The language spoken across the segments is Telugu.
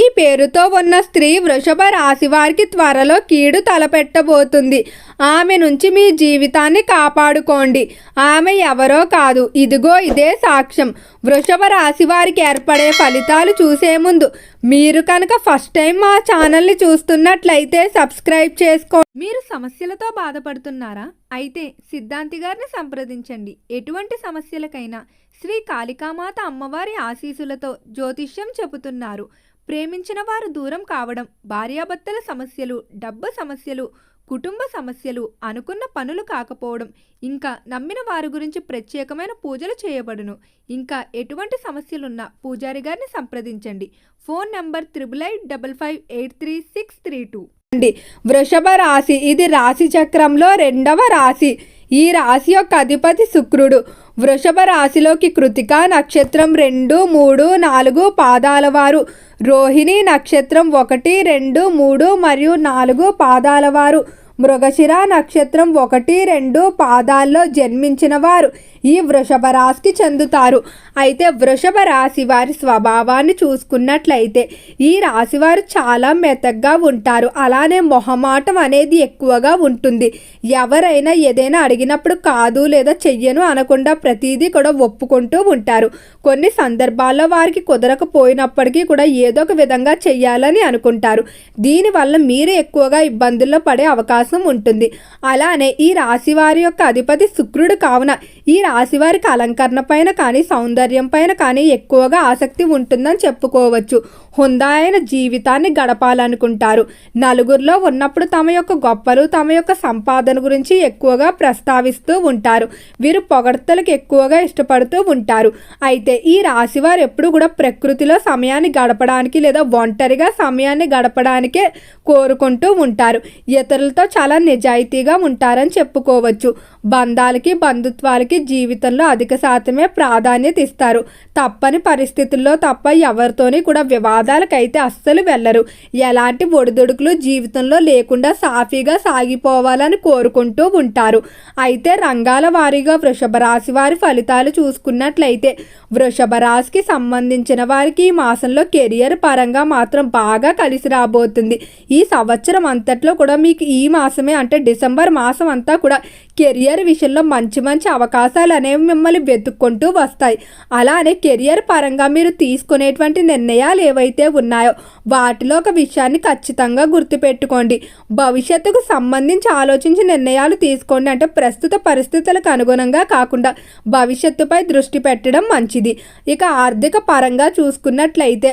ఈ పేరుతో ఉన్న స్త్రీ వృషభ రాశి వారికి త్వరలో కీడు తలపెట్టబోతుంది. ఆమె నుంచి మీ జీవితాన్ని కాపాడుకోండి. ఆమె ఎవరో కాదు. ఇదిగో ఇదే సాక్ష్యం. వృషభ రాశి వారికి ఏర్పడే ఫలితాలు చూసే ముందు మీరు కనుక ఫస్ట్ టైం మా ఛానల్ని చూస్తున్నట్లయితే సబ్స్క్రైబ్ చేసుకో మీరు సమస్యలతో బాధపడుతున్నారా? అయితే సిద్ధాంతి గారిని సంప్రదించండి. ఎటువంటి సమస్యలకైనా శ్రీ కాళికామాత అమ్మవారి ఆశీసులతో జ్యోతిష్యం చెబుతున్నారు. ప్రేమించిన వారు దూరం కావడం భార్యాభర్తల సమస్యలు డబ్బు సమస్యలు కుటుంబ సమస్యలు అనుకున్న పనులు కాకపోవడం ఇంకా నమ్మిన వారి గురించి ప్రత్యేకమైన పూజలు చేయబడును. ఇంకా ఎటువంటి సమస్యలున్నా పూజారి గారిని సంప్రదించండి. Phone number triple eight double five eight three six three two. అండి. వృషభ రాశి ఇది రాశి చక్రంలో రెండవ రాశి. ఈ రాశి యొక్క అధిపతి శుక్రుడు. వృషభ రాశిలోకి కృతిక నక్షత్రం రెండు మూడు నాలుగు పాదాల వారు. రోహిణి నక్షత్రం ఒకటి రెండు మూడు మరియు నాలుగు పాదాల వారు. మృగశిర నక్షత్రం ఒకటి రెండు పాదాల్లో జన్మించిన వారు ఈ వృషభ రాశికి చెందుతారు. అయితే వృషభ రాశి వారి స్వభావాన్ని చూసుకున్నట్లయితే ఈ రాశి వారు చాలా మెతగ్గా ఉంటారు. అలానే మొహమాటం అనేది ఎక్కువగా ఉంటుంది. ఎవరైనా ఏదైనా అడిగినప్పుడు కాదు లేదా చెయ్యను అనకుండా ప్రతిదీ కూడా ఒప్పుకుంటూ ఉంటారు. కొన్ని సందర్భాల్లో వారికి కుదరకపోయినప్పటికీ కూడా ఏదో ఒక విధంగా చెయ్యాలని అనుకుంటారు. దీనివల్ల మీరు ఎక్కువగా ఇబ్బందుల్లో పడే అవకాశం ఉంటుంది. అలానే ఈ రాశి వారి యొక్క అధిపతి శుక్రుడు కావున ఈ రాశి వారికి అలంకరణ పైన కానీ సౌందర్యం పైన కానీ ఎక్కువగా ఆసక్తి ఉంటుందని చెప్పుకోవచ్చు. హుందాయన జీవితాన్ని గడపాలనుకుంటారు. నలుగురిలో ఉన్నప్పుడు తమ యొక్క గొప్పలు తమ యొక్క సంపాదన గురించి ఎక్కువగా ప్రస్తావిస్తూ ఉంటారు. వీరు పొగడ్తలకు ఎక్కువగా ఇష్టపడుతూ ఉంటారు. అయితే ఈ రాశివారు ఎప్పుడు కూడా ప్రకృతిలో సమయాన్ని గడపడానికి లేదా ఒంటరిగా సమయాన్ని గడపడానికే కోరుకుంటూ ఉంటారు. ఇతరులతో చాలా నిజాయితీగా ఉంటారని చెప్పుకోవచ్చు. బంధాలకి బంధుత్వాలకి జీవితంలో అధిక శాతమే ప్రాధాన్యత ఇస్తారు. తప్పని పరిస్థితుల్లో తప్ప ఎవరితోని కూడా వివాదాలకైతే అస్సలు వెళ్ళరు. ఎలాంటి ఒడిదుడుకులు జీవితంలో లేకుండా సాఫీగా సాగిపోవాలని కోరుకుంటూ ఉంటారు. అయితే రంగాల వారీగా వృషభ రాశి వారి ఫలితాలు చూసుకున్నట్లయితే వృషభ రాశికి సంబంధించిన వారికి ఈ మాసంలో కెరియర్ పరంగా మాత్రం బాగా కలిసి రాబోతుంది. ఈ సంవత్సరం అంతట్లో కూడా మీకు ఈ మాసమే అంటే డిసెంబర్ మాసం అంతా కూడా కెరియర్ విషయంలో మంచి మంచి అవకాశాలు అనేవి మిమ్మల్ని వెతుక్కుంటూ వస్తాయి. అలానే కెరియర్ పరంగా మీరు తీసుకునేటువంటి నిర్ణయాలు ఏవైతే ఉన్నాయో వాటిలో ఒక విషయాన్ని ఖచ్చితంగా గుర్తుపెట్టుకోండి. భవిష్యత్తుకు సంబంధించి ఆలోచించి నిర్ణయాలు తీసుకోండి అంటే ప్రస్తుత పరిస్థితులకు అనుగుణంగా కాకుండా భవిష్యత్తుపై దృష్టి పెట్టడం మంచిది. ఇక ఆర్థిక పరంగా చూసుకున్నట్లయితే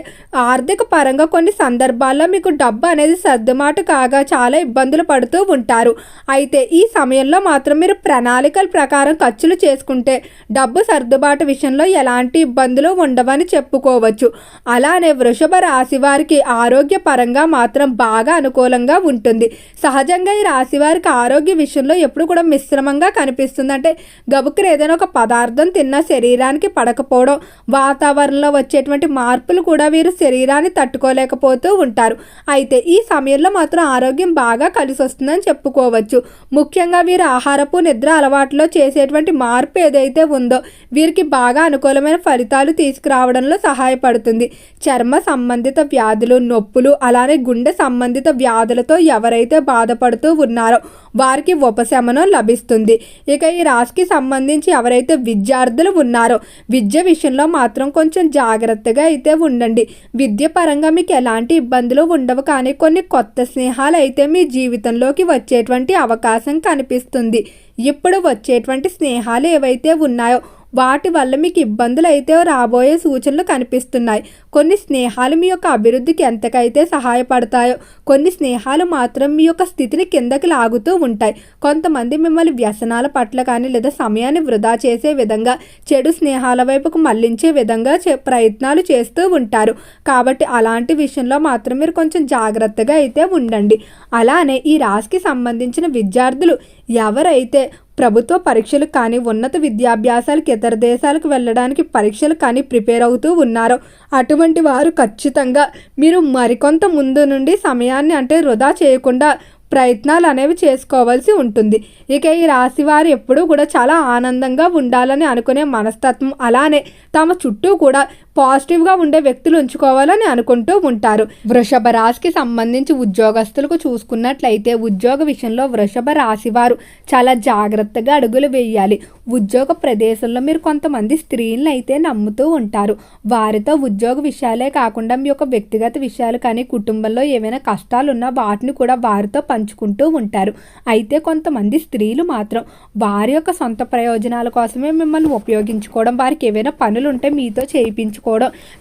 ఆర్థిక పరంగా కొన్ని సందర్భాల్లో మీకు డబ్బు అనేది సర్దుమాటు కాగా చాలా ఇబ్బందులు పడుతూ ఉంటారు. అయితే ఈ సమయంలో మాత్రం మీరు ప్రణాళికల ప్రకారం ఖర్చులు చేసుకుంటే డబ్బు సర్దుబాటు విషయంలో ఎలాంటి ఇబ్బందులు ఉండవని చెప్పుకోవచ్చు. అలానే వృషభ రాశి వారికి ఆరోగ్య పరంగా మాత్రం బాగా అనుకూలంగా ఉంటుంది. సహజంగా ఈ రాశి వారికి ఆరోగ్య విషయంలో ఎప్పుడు కూడా మిశ్రమంగా కనిపిస్తుంది. అంటే గబుక్కులు ఏదైనా ఒక పదార్థం తిన్న శరీరానికి పడకపోవడం వాతావరణంలో వచ్చేటువంటి మార్పులు కూడా వీరు శరీరాన్ని తట్టుకోలేకపోతూ ఉంటారు. అయితే ఈ సమయంలో మాత్రం ఆరోగ్యం బాగా కలిసి వస్తుందని చెప్పుకోవచ్చు. ముఖ్యంగా వీరు ఆహారపు నిద్ర అలవాట్లో చేసేటువంటి మార్పు ఏదైతే ఉందో వీరికి బాగా అనుకూలమైన ఫలితాలు తీసుకురావడంలో సహాయపడుతుంది. చర్మ సంబంధిత వ్యాధులు నొప్పులు అలానే గుండె సంబంధిత వ్యాధులతో ఎవరైతే బాధపడుతూ ఉన్నారో వారికి ఉపశమనం లభిస్తుంది. ఇక ఈ రాశికి సంబంధించి ఎవరైతే విద్యార్థులు ఉన్నారో విద్య విషయంలో మాత్రం కొంచెం జాగ్రత్తగా అయితే ఉండండి. విద్య పరంగా మీకు ఎలాంటి ఇబ్బందులు ఉండవు కానీ కొన్ని కొత్త స్నేహాలు అయితే మీ జీవితంలోకి వచ్చేటువంటి అవకాశం కనిపిస్తుంది. ఇప్పుడు వచ్చేటువంటి స్నేహాలు ఏవైతే ఉన్నాయో వాటి వల్ల మీకు ఇబ్బందులు అయితే రాబోయే సూచనలు కనిపిస్తున్నాయి. కొన్ని స్నేహాలు మీ యొక్క అభివృద్ధికి ఎంతకైతే సహాయపడతాయో కొన్ని స్నేహాలు మాత్రం మీ యొక్క స్థితిని కిందకి లాగుతూ ఉంటాయి. కొంతమంది మిమ్మల్ని వ్యసనాల పట్ల కానీ లేదా సమయాన్ని వృధా చేసే విధంగా చెడు స్నేహాల వైపుకు మళ్ళించే విధంగా ప్రయత్నాలు చేస్తూ ఉంటారు. కాబట్టి అలాంటి విషయంలో మాత్రం మీరు కొంచెం జాగ్రత్తగా అయితే ఉండండి. అలానే ఈ రాశికి సంబంధించిన విద్యార్థులు ఎవరైతే ప్రభుత్వ పరీక్షలు కానీ ఉన్నత విద్యాభ్యాసాలకు ఇతర దేశాలకు వెళ్ళడానికి పరీక్షలు కానీ ప్రిపేర్ అవుతూ ఉన్నారు. అటువంటి వారు ఖచ్చితంగా మీరు మరికొంత ముందు నుండి సమయాన్ని అంటే వృధా చేయకుండా ప్రయత్నాలు అనేవి చేసుకోవాల్సి ఉంటుంది. ఇక ఈ రాశి వారు ఎప్పుడూ కూడా చాలా ఆనందంగా ఉండాలని అనుకునే మనస్తత్వం అలానే తమ చుట్టూ కూడా పాజిటివ్గా ఉండే వ్యక్తులు ఉంచుకోవాలని అనుకుంటూ ఉంటారు. వృషభ రాశికి సంబంధించి ఉద్యోగస్తులకు చూసుకున్నట్లయితే ఉద్యోగ విషయంలో వృషభ రాశి వారు చాలా జాగ్రత్తగా అడుగులు వేయాలి. ఉద్యోగ ప్రదేశంలో మీరు కొంతమంది స్త్రీలను అయితే నమ్ముతూ ఉంటారు. వారితో ఉద్యోగ విషయాలే కాకుండా మీ యొక్క వ్యక్తిగత విషయాలు కానీ కుటుంబంలో ఏమైనా కష్టాలు ఉన్నా వాటిని కూడా వారితో పంచుకుంటూ ఉంటారు. అయితే కొంతమంది స్త్రీలు మాత్రం వారి యొక్క సొంత ప్రయోజనాల కోసమే మిమ్మల్ని ఉపయోగించుకోవడం వారికి ఏవైనా పనులు ఉంటే మీతో చేయించుకోవడం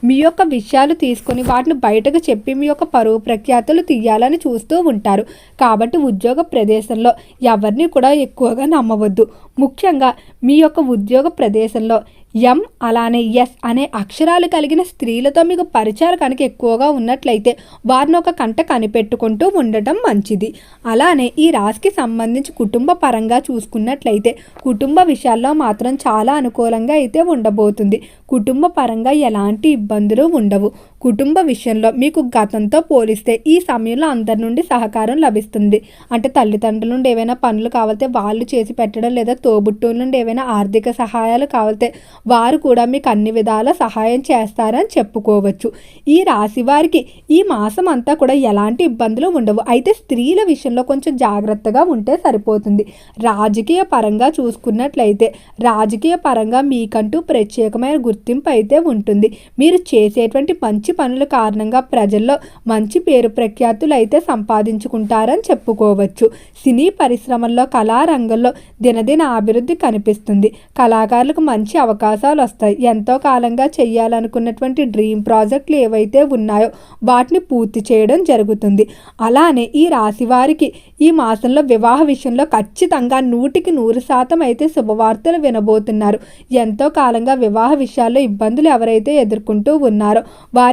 మీ యొక్క విషయాలు తీసుకొని వాటిని బయటకు చెప్పి మీ యొక్క పరువు ప్రఖ్యాతులు తీయాలని చూస్తూ ఉంటారు. కాబట్టి ఉద్యోగ ప్రదేశంలో ఎవరిని కూడా ఎక్కువగా నమ్మవద్దు. ముఖ్యంగా మీ యొక్క ఉద్యోగ ప్రదేశంలో ఎం అలానే ఎస్ అనే అక్షరాలు కలిగిన స్త్రీలతో మీకు పరిచయాలు కనుక ఎక్కువగా ఉన్నట్లయితే వారిని ఒక కంట కనిపెట్టుకుంటూ ఉండటం మంచిది. అలానే ఈ రాశికి సంబంధించి కుటుంబ పరంగా చూసుకున్నట్లయితే కుటుంబ విషయాల్లో మాత్రం చాలా అనుకూలంగా అయితే ఉండబోతుంది. కుటుంబ పరంగా ఎలాంటి ఇబ్బందులు ఉండవు. కుటుంబ విషయంలో మీకు గతంతో పోలిస్తే ఈ సమయంలో అందరి నుండి సహకారం లభిస్తుంది. అంటే తల్లిదండ్రుల నుండి ఏవైనా పనులు కావాలితే వాళ్ళు చేసి పెట్టడం లేదా తోబుట్టువుల నుండి ఏవైనా ఆర్థిక సహాయాలు కావాలితే వారు కూడా మీకు అన్ని విధాల సహాయం చేస్తారని చెప్పుకోవచ్చు. ఈ రాశి వారికి ఈ మాసం అంతా కూడా ఎలాంటి ఇబ్బందులు ఉండవు. అయితే స్త్రీల విషయంలో కొంచెం జాగ్రత్తగా ఉంటే సరిపోతుంది. రాజకీయ పరంగా చూసుకున్నట్లయితే రాజకీయ పరంగా మీకంటూ ప్రత్యేకమైన గుర్తింపు అయితే ఉంటుంది. మీరు చేసేటువంటి మంచి పనుల కారణంగా ప్రజల్లో మంచి పేరు ప్రఖ్యాతులు అయితే సంపాదించుకుంటారని చెప్పుకోవచ్చు. సినీ పరిశ్రమల్లో కళారంగంలో దినదిన అభివృద్ధి కనిపిస్తుంది. కళాకారులకు మంచి అవకాశాలు వస్తాయి. ఎంతో కాలంగా చేయాలనుకున్నటువంటి డ్రీమ్ ప్రాజెక్టులు ఏవైతే ఉన్నాయో వాటిని పూర్తి చేయడం జరుగుతుంది. అలానే ఈ రాశి వారికి ఈ మాసంలో వివాహ విషయంలో ఖచ్చితంగా నూటికి నూరు శాతం అయితే శుభవార్తలు వినబోతున్నారు. ఎంతో కాలంగా వివాహ విషయాల్లో ఇబ్బందులు ఎవరైతే ఎదుర్కొంటూ ఉన్నారో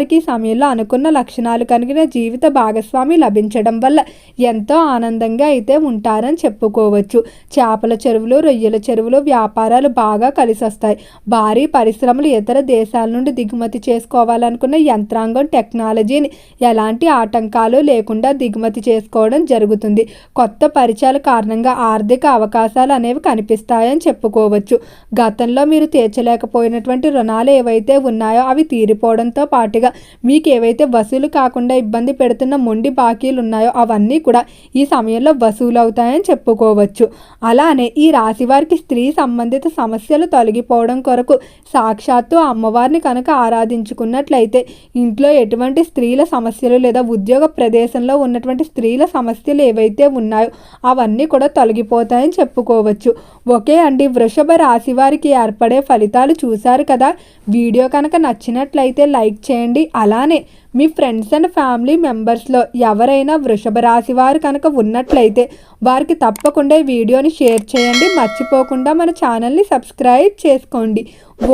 వారికి ఈ సమయంలో అనుకున్న లక్షణాలు కలిగిన జీవిత భాగస్వామి లభించడం వల్ల ఎంతో ఆనందంగా అయితే ఉంటారని చెప్పుకోవచ్చు. చేపల చెరువులు రొయ్యల చెరువులు వ్యాపారాలు బాగా కలిసొస్తాయి. భారీ పరిశ్రమలు ఇతర దేశాల నుండి దిగుమతి చేసుకోవాలనుకున్న యంత్రాంగం టెక్నాలజీని ఎలాంటి ఆటంకాలు లేకుండా దిగుమతి చేసుకోవడం జరుగుతుంది. కొత్త పరిచయాల కారణంగా ఆర్థిక అవకాశాలు అనేవి కనిపిస్తాయని చెప్పుకోవచ్చు. గతంలో మీరు తీర్చలేకపోయినటువంటి రుణాలు ఏవైతే ఉన్నాయో అవి తీరిపోవడంతో పాటుగా మీకు ఏవైతే వసూలు కాకుండా ఇబ్బంది పెడుతున్న మొండి బాకీలు ఉన్నాయో అవన్నీ కూడా ఈ సమయంలో వసూలు అవుతాయని చెప్పుకోవచ్చు. అలానే ఈ రాశి వారికి స్త్రీ సంబంధిత సమస్యలు తొలగిపోవడం కొరకు సాక్షాత్తు అమ్మవారిని కనుక ఆరాధించుకున్నట్లయితే ఇంట్లో ఎటువంటి స్త్రీల సమస్యలు లేదా ఉద్యోగ ప్రదేశంలో ఉన్నటువంటి స్త్రీల సమస్యలు ఏవైతే ఉన్నాయో అవన్నీ కూడా తొలగిపోతాయని చెప్పుకోవచ్చు. ఓకే అండి వృషభ రాశి వారికి ఏర్పడే ఫలితాలు చూశారు కదా? వీడియో కనుక నచ్చినట్లయితే లైక్ చేయండి అలానే మీ ఫ్రెండ్స్ అండ్ ఫ్యామిలీ మెంబర్స్లో ఎవరైనా వృషభ రాశి వారు కనుక ఉన్నట్లయితే వారికి తప్పకుండా ఈ వీడియోని షేర్ చేయండి. మర్చిపోకుండా మన ఛానల్ని సబ్స్క్రైబ్ చేసుకోండి.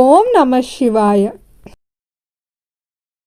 ఓం నమ శివాయ.